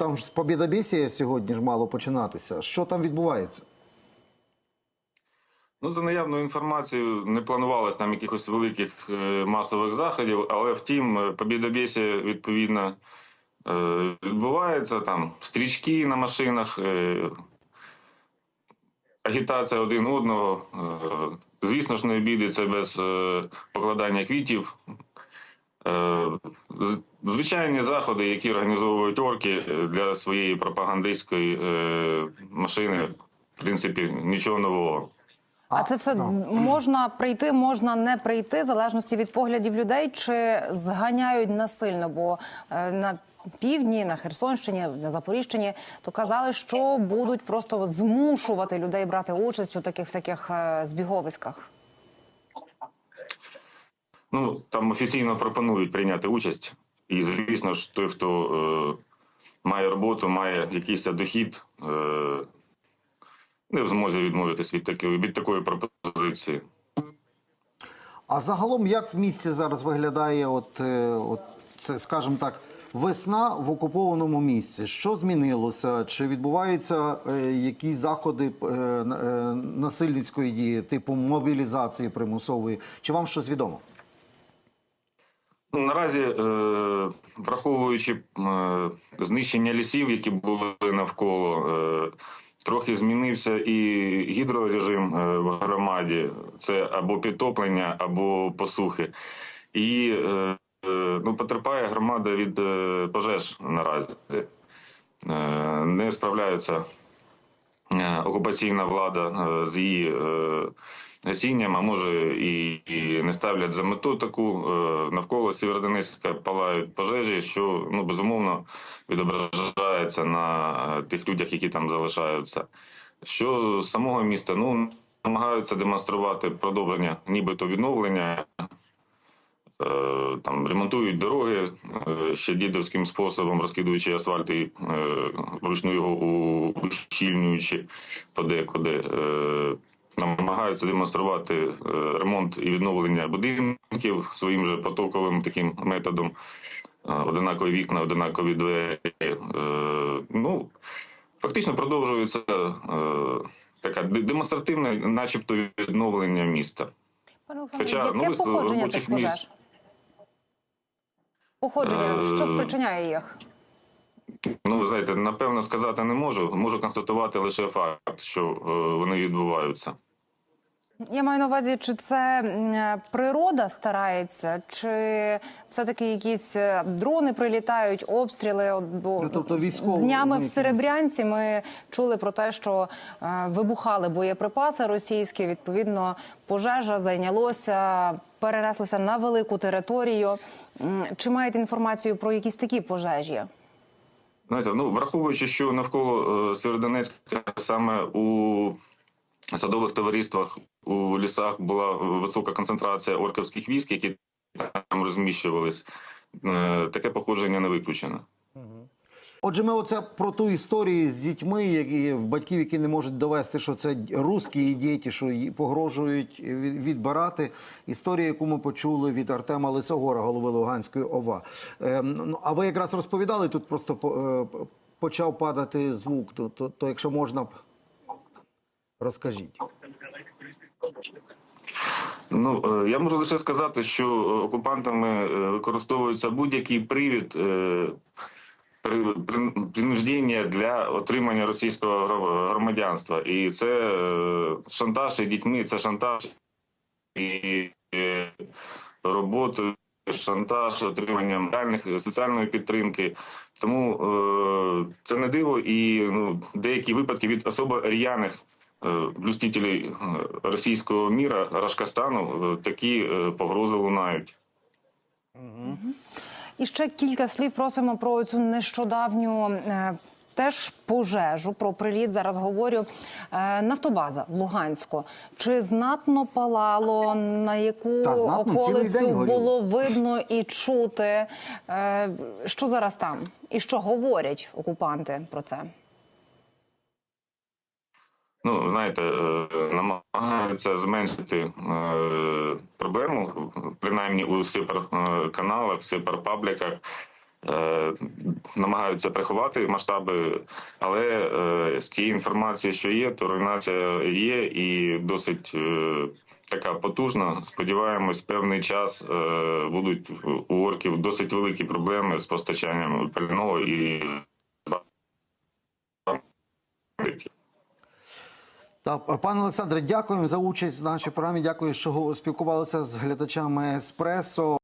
там ж побєдобєсія сьогодні ж мало починатися. Що там відбувається? Ну, за наявною інформацією, не планувалось там якихось великих е, масових заходів, але втім, е, відповідно е, відбувається. Там стрічки на машинах, агітація один одного. Звісно ж, не обійдеться без покладання квітів. Звичайні заходи, які організовують орки е, для своєї пропагандистської е, машини, в принципі, нічого нового. А це все можна прийти, можна не прийти, в залежності від поглядів людей, чи зганяють насильно? Бо е, на півдні, на Херсонщині, на Запоріжчині, то казали, що будуть просто змушувати людей брати участь у таких всяких е, збіговиськах. Ну там офіційно пропонують прийняти участь, і звісно ж, той, хто е, має роботу, має якийсь дохід, е, не в змозі відмовитись від такої від такої пропозиції. А загалом, як в місті зараз виглядає, от, е, от це, скажімо так, весна в окупованому місці? Що змінилося? Чи відбуваються е, якісь заходи е, е, насильницької дії, типу мобілізації примусової? Чи вам щось відомо? Наразі, е, враховуючи е, знищення лісів, які були навколо, е, трохи змінився і гідрорежим в громаді. Це або підтоплення, або посухи. І ну, потерпає громада від пожеж наразі. Не справляються окупаційна влада е, з її е, гасінням, а може і, і не ставлять за мету таку е, навколо Сєвєродонецька палають пожежі, що ну безумовно відображається на е, тих людях, які там залишаються. Що самого міста ну намагаються демонструвати продовження, нібито відновлення. Е, Там ремонтують дороги е, ще дідовським способом, розкидуючи асфальт і е, вручну його ущільнюючи подекуди. Намагаються демонструвати ремонт і відновлення будинків своїм же потоковим таким методом. Одинакові вікна, одинакові двері. Ну, фактично продовжується така де- демонстративне, начебто, відновлення міста. Пане Олександре, Хоча яке е, походження цих пожеж? Походження, Е, що спричиняє їх? Ну, ви знаєте, напевно сказати не можу. Можу констатувати лише факт, що е, вони відбуваються. Я маю на увазі, чи це природа старається, чи все-таки якісь е, дрони прилітають, обстріли. Бо Ну, тобто військові днями в. Серебрянці ми чули про те, що е, вибухали боєприпаси російські. Відповідно, пожежа зайнялося, перенеслося на велику територію. Чи маєте інформацію про якісь такі пожежі? Знаєте, ну враховуючи, що навколо е, Сєвєродонецька саме у садових товариствах у лісах була висока концентрація орківських військ, які там розміщувались, е, таке походження не виключено. Отже, ми оце про ту історію з дітьми, які в батьків, які не можуть довести, що це русські діти, що погрожують відбирати. Історія, яку ми почули від Артема Лисогора, голови Луганської ОВА. Ем, ну, а ви якраз розповідали тут, просто е, почав падати звук. То, то, то якщо можна, розкажіть. Ну е, я можу лише сказати, що е, окупантами е, використовується будь-який привід при- при- принуждення для отримання російського громадянства, і це шантаж і дітьми, це шантаж і роботою. Шантаж, отримання реальних соціальної підтримки, тому е, це не диво, і ну деякі випадки від особо р'яних блюстителей е, російського міра Рашкастану е, такі е, погрози лунають. І ще кілька слів просимо про цю нещодавню. Теж пожежу про приліт зараз говорю. Нафтобаза в Луганську. Чи знатно палало, на яку Та, знатно, околицю було видно і чути? Що зараз там? І що говорять окупанти про це? Ну знаєте, е, намагаються зменшити е, проблему, принаймні у сепар каналах, сепар пабліках. е, намагаються приховати масштаби, але з тієї інформації, що є, то руйнація є і досить така потужна. Сподіваємось, певний час будуть у орків досить великі проблеми з постачанням пального і Так, пане Олександре, дякуємо за участь в нашій програмі. Дякую, що спілкувалися з глядачами Еспресо.